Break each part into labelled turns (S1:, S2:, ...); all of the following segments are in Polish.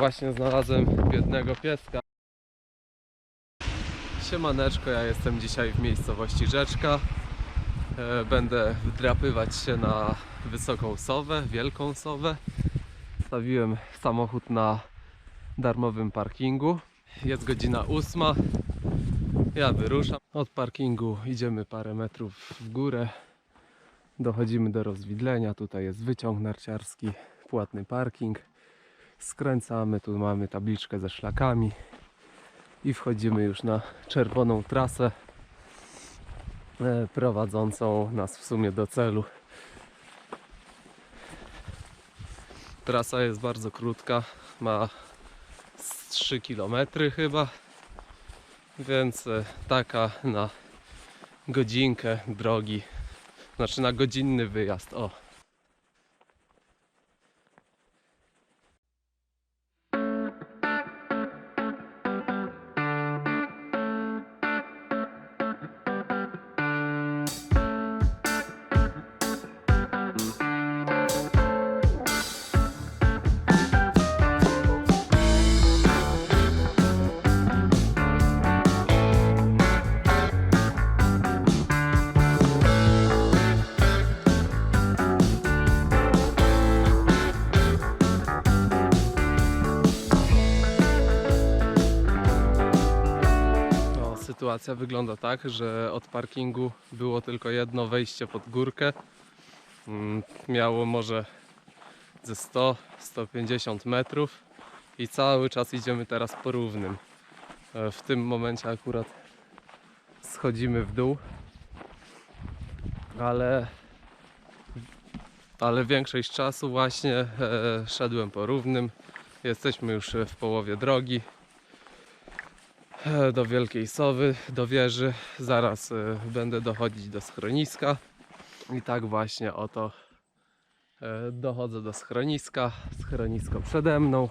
S1: Właśnie znalazłem biednego pieska. Siemaneczko, ja jestem dzisiaj w miejscowości Rzeczka. E, Będę wdrapywać się na wysoką sowę, wielką sowę. Stawiłem samochód na darmowym parkingu. Jest godzina ósma. Ja wyruszam. Od parkingu idziemy parę metrów w górę. Dochodzimy do rozwidlenia. Tutaj jest wyciąg narciarski, płatny parking. Skręcamy, tu mamy tabliczkę ze szlakami i wchodzimy już na czerwoną trasę e, prowadzącą nas w sumie do celu. Trasa jest bardzo krótka, ma z 3 km chyba, więc e, taka na godzinkę drogi, znaczy na godzinny wyjazd. O, sytuacja wygląda tak, że od parkingu było tylko jedno wejście pod górkę. Mm, Miało może ze 100-150 metrów i cały czas idziemy teraz po równym. E, W tym momencie akurat schodzimy w dół, ale, ale większość czasu właśnie e, szedłem po równym. Jesteśmy już w połowie drogi do Wielkiej Sowy, do wieży. Zaraz e, będę dochodzić do schroniska. I tak właśnie oto e, dochodzę do schroniska. Schronisko przede mną.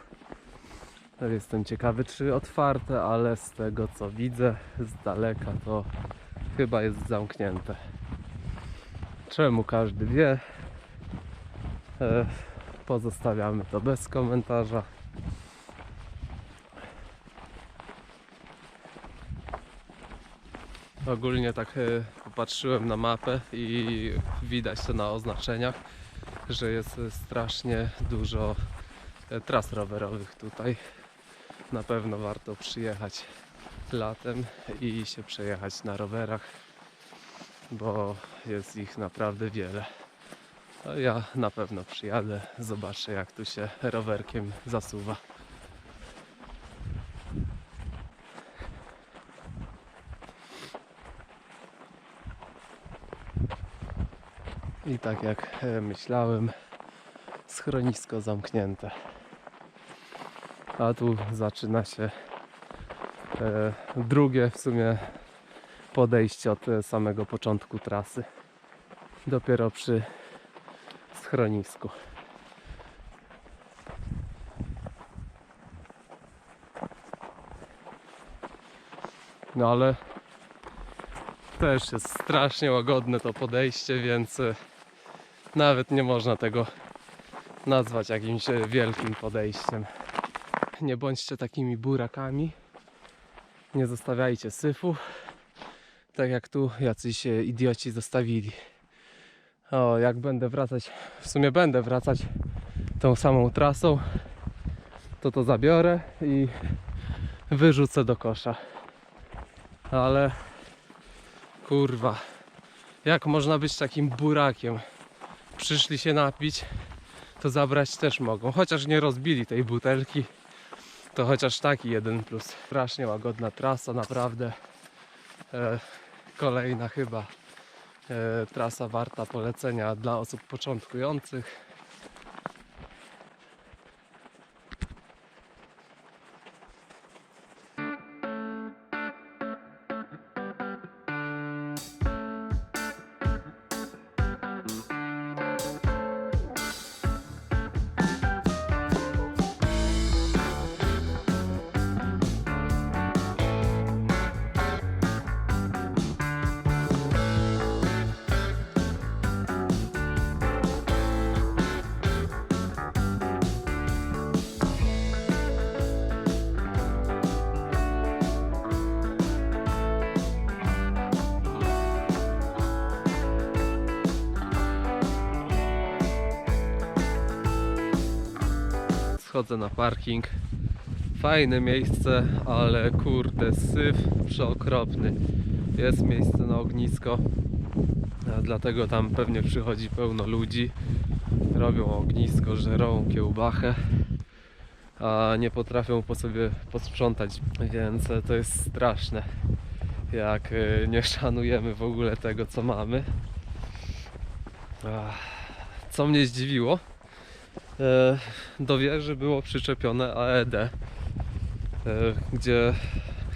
S1: Jestem ciekawy, czy otwarte, ale z tego co widzę z daleka, to chyba jest zamknięte. Czemu każdy wie? E, Pozostawiamy to bez komentarza. Ogólnie tak e, popatrzyłem na mapę i widać to na oznaczeniach, że jest strasznie dużo e, tras rowerowych tutaj. Na pewno warto przyjechać latem i się przejechać na rowerach, bo jest ich naprawdę wiele. Ja na pewno przyjadę, zobaczę jak tu się rowerkiem zasuwa. I tak jak e, myślałem, schronisko zamknięte. A tu zaczyna się e, drugie w sumie podejście od e, samego początku trasy. Dopiero przy schronisku. No ale też jest strasznie łagodne to podejście, więc nawet nie można tego nazwać jakimś e, wielkim podejściem. Nie bądźcie takimi burakami. Nie zostawiajcie syfu. Tak jak tu jacyś e, idioci zostawili. O, jak będę wracać, w sumie będę wracać tą samą trasą, to to zabiorę i wyrzucę do kosza. Ale kurwa, jak można być takim burakiem? Przyszli się napić, to zabrać też mogą. Chociaż nie rozbili tej butelki, to chociaż taki jeden plus. Strasznie łagodna trasa, naprawdę. E, kolejna chyba e, trasa warta polecenia dla osób początkujących. Wchodzę na parking. Fajne miejsce, ale kurde, syf przeokropny. Jest miejsce na ognisko, dlatego tam pewnie przychodzi pełno ludzi. Robią ognisko, żerą kiełbachę, a nie potrafią po sobie posprzątać, więc to jest straszne. Jak e, nie szanujemy w ogóle tego, co mamy. Co mnie zdziwiło, do wieży było przyczepione AED, e, gdzie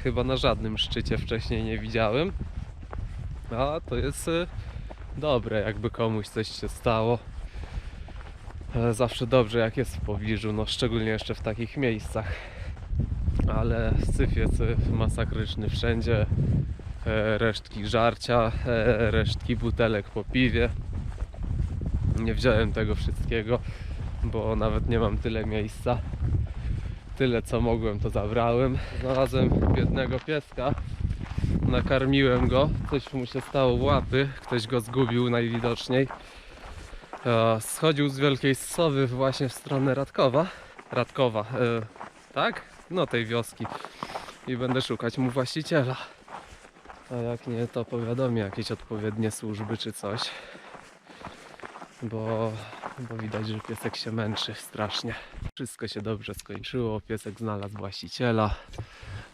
S1: chyba na żadnym szczycie wcześniej nie widziałem. A to jest e, dobre, jakby komuś coś się stało. E, Zawsze dobrze, jak jest w pobliżu, no szczególnie jeszcze w takich miejscach. Ale syf jest e, masakryczny wszędzie. E, Resztki żarcia, e, resztki butelek po piwie. Nie wziąłem tego wszystkiego, bo nawet nie mam tyle miejsca. Tyle co mogłem to zabrałem. Znalazłem biednego pieska. Nakarmiłem go. Coś mu się stało w łapy. Ktoś go zgubił najwidoczniej. E, Schodził z Wielkiej Sowy właśnie w stronę Radkowa. Radkowa, e, tak? No tej wioski. I będę szukać mu właściciela. A jak nie, to powiadomię jakieś odpowiednie służby czy coś bo, bo widać, że piesek się męczy strasznie. Wszystko się dobrze skończyło, piesek znalazł właściciela,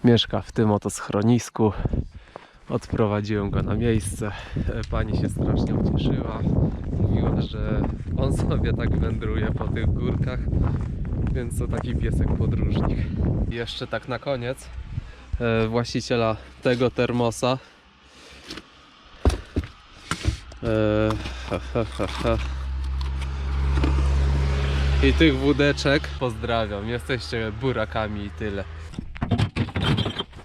S1: mieszka w tym oto schronisku. Odprowadziłem go na miejsce. E, Pani się strasznie ucieszyła. Mówiła, że on sobie tak wędruje po tych górkach, więc to taki piesek podróżnik. Jeszcze tak na koniec e, właściciela tego termosa. E, ha, ha, ha, ha. I tych wódeczek pozdrawiam. Jesteście burakami i tyle.